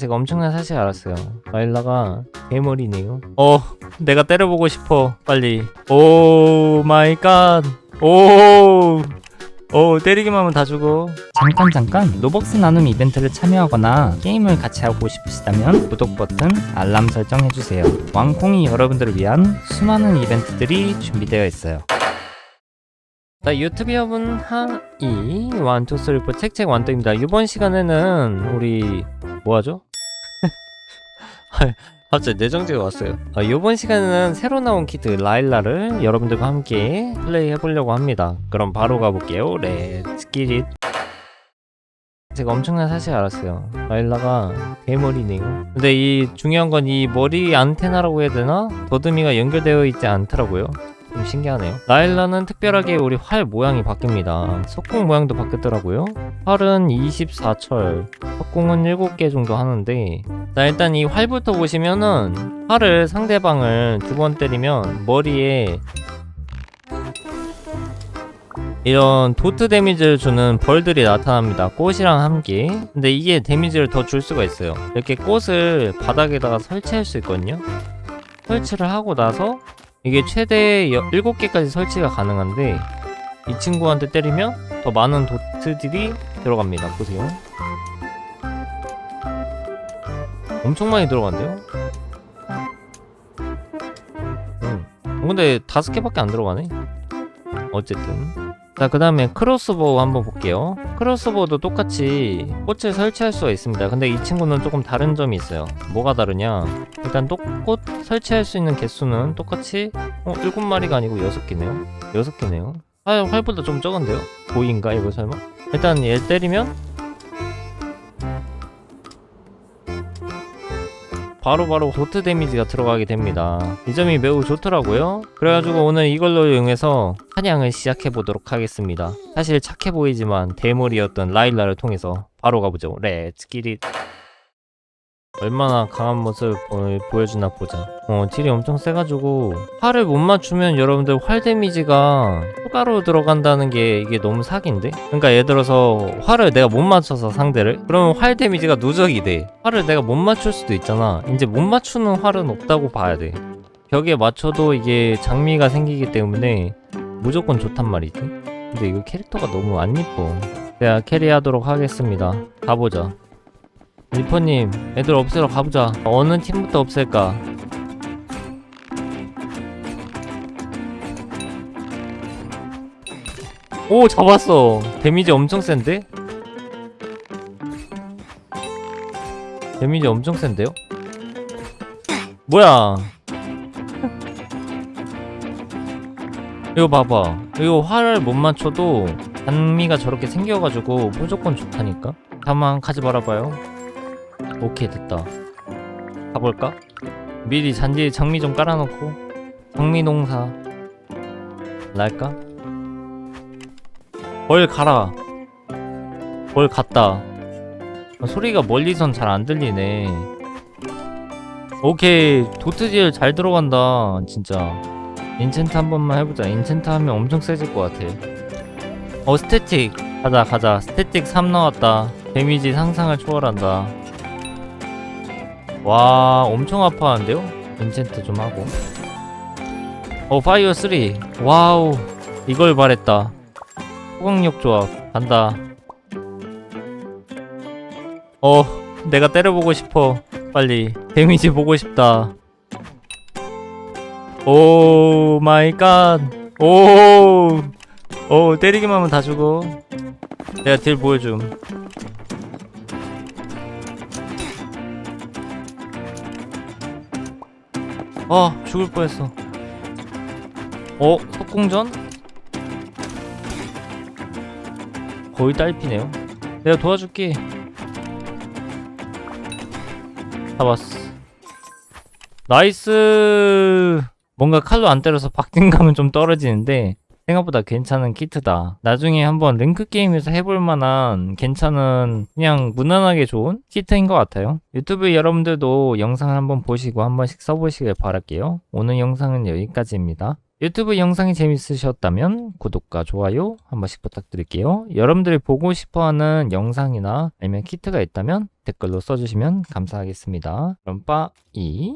제가 엄청난 사실 알았어요. 라일라가 괴물이네요. 어, 내가 때려보고 싶어. 빨리. 오 마이 갓. 오. 오, 때리기만 하면 다 죽어. 잠깐 잠깐 로벅스 나눔 이벤트를 참여하거나 게임을 같이 하고 싶으시다면 구독 버튼, 알람 설정 해주세요. 왕콩이 여러분들을 위한 수많은 이벤트들이 준비되어 있어요. 자, 유튜브 여러분 하이 완투 쓰리 포 책책 완투입니다. 이번 시간에는 우리 뭐 하죠? 갑자기 내정지가 왔어요. 아, 이번 시간에는 새로 나온 키트 라일라를 여러분들과 함께 플레이 해보려고 합니다. 그럼 바로 가볼게요. 렛츠 기릿. 제가 엄청난 사실 알았어요. 라일라가 대머리네요. 근데 이 중요한 건 이 머리 안테나라고 해야 되나? 더듬이가 연결되어 있지 않더라고요. 좀 신기하네요. 라일라는 특별하게 우리 활 모양이 바뀝니다. 석궁 모양도 바뀌었더라고요. 활은 24철, 석궁은 7개 정도 하는데 자 일단 이 활부터 보시면은 활을 상대방을 두 번 때리면 머리에 이런 도트 데미지를 주는 벌들이 나타납니다. 꽃이랑 함께. 근데 이게 데미지를 더 줄 수가 있어요. 이렇게 꽃을 바닥에다가 설치할 수 있거든요. 설치를 하고 나서 이게 최대 7개까지 설치가 가능한데 이 친구한테 때리면 더 많은 도트들이 들어갑니다. 보세요. 엄청 많이 들어간대요. 음. 근데 다섯 개밖에 안 들어가네. 어쨌든. 자, 그 다음에 크로스보우 한번 볼게요. 크로스보우도 똑같이 꽃을 설치할 수가 있습니다. 근데 이 친구는 조금 다른 점이 있어요. 뭐가 다르냐? 일단 또꽃 설치할 수 있는 개수는 똑같이 어, 7마리가 아니고 6개네요. 6개네요. 아, 활보다 좀 적은데요? 보인가 이거 설마? 일단 얘 때리면 바로 바로 도트 데미지가 들어가게 됩니다. 이 점이 매우 좋더라고요. 그래가지고 오늘 이걸로 이용해서 사냥을 시작해 보도록 하겠습니다. 사실 착해 보이지만 대물이었던 라일라를 통해서 바로 가보죠. 렛츠 기릿. 얼마나 강한 모습 을 보 여주나 보자. 어, 딜이 엄청 세가지고 활을 못 맞추면 여러분들 활 데미지가 추가로 들어간다는 게 이게 너무 사기인데? 그러니까 예를 들어서 활을 내가 못 맞춰서 상대를 그러면 활 데미지가 누적이 돼. 활을 내가 못 맞출 수도 있잖아. 이제 못 맞추는 활은 없다고 봐야 돼. 벽에 맞춰도 이게 장미가 생기기 때문에 무조건 좋단 말이지. 근데 이거 캐릭터가 너무 안 이뻐. 제가 캐리하도록 하겠습니다. 가보자. 리퍼님, 애들 없애러 가보자. 어느 팀부터 없앨까? 오, 잡았어. 데미지 엄청 센데? 데미지 엄청 센데요? 뭐야? 이거 봐봐. 이거 활을 못 맞춰도 단미가 저렇게 생겨가지고 무조건 좋다니까? 가만 가지 말아봐요. 오케이 됐다. 가볼까? 미리 잔디에 장미 좀 깔아놓고. 장미 농사. 날까? 벌 가라. 벌 갔다. 아, 소리가 멀리선 잘 안 들리네. 오케이 도트질 잘 들어간다 진짜. 인챈트 한 번만 해보자. 인챈트 하면 엄청 세질 것 같아. 어 스태틱. 가자 가자. 스태틱 3 나왔다. 데미지 상상을 초월한다 와 엄청 아파하는데요? 인챈트 좀 하고. 어 파이어 3 와우 이걸 바랬다. 호강력 조합 간다. 어 내가 때려보고 싶어. 빨리. 데미지 보고 싶다. 오 마이 갓오 오 때리기만 하면 다 죽어. 내가 딜 보여줌 아 죽을 뻔했어 어? 석궁전? 거의 딸피네요 내가 도와줄게 잡았어 나이스 뭔가 칼로 안 때려서 박진감은 좀 떨어지는데 생각보다 괜찮은 키트다. 나중에 한번 랭크 게임에서 해볼 만한 괜찮은 그냥 무난하게 좋은 키트인 것 같아요. 유튜브 여러분들도 영상을 한번 보시고 한 번씩 써보시길 바랄게요. 오늘 영상은 여기까지입니다. 유튜브 영상이 재밌으셨다면 구독과 좋아요 한 번씩 부탁드릴게요. 여러분들이 보고 싶어하는 영상이나 아니면 키트가 있다면 댓글로 써주시면 감사하겠습니다. 그럼 빠이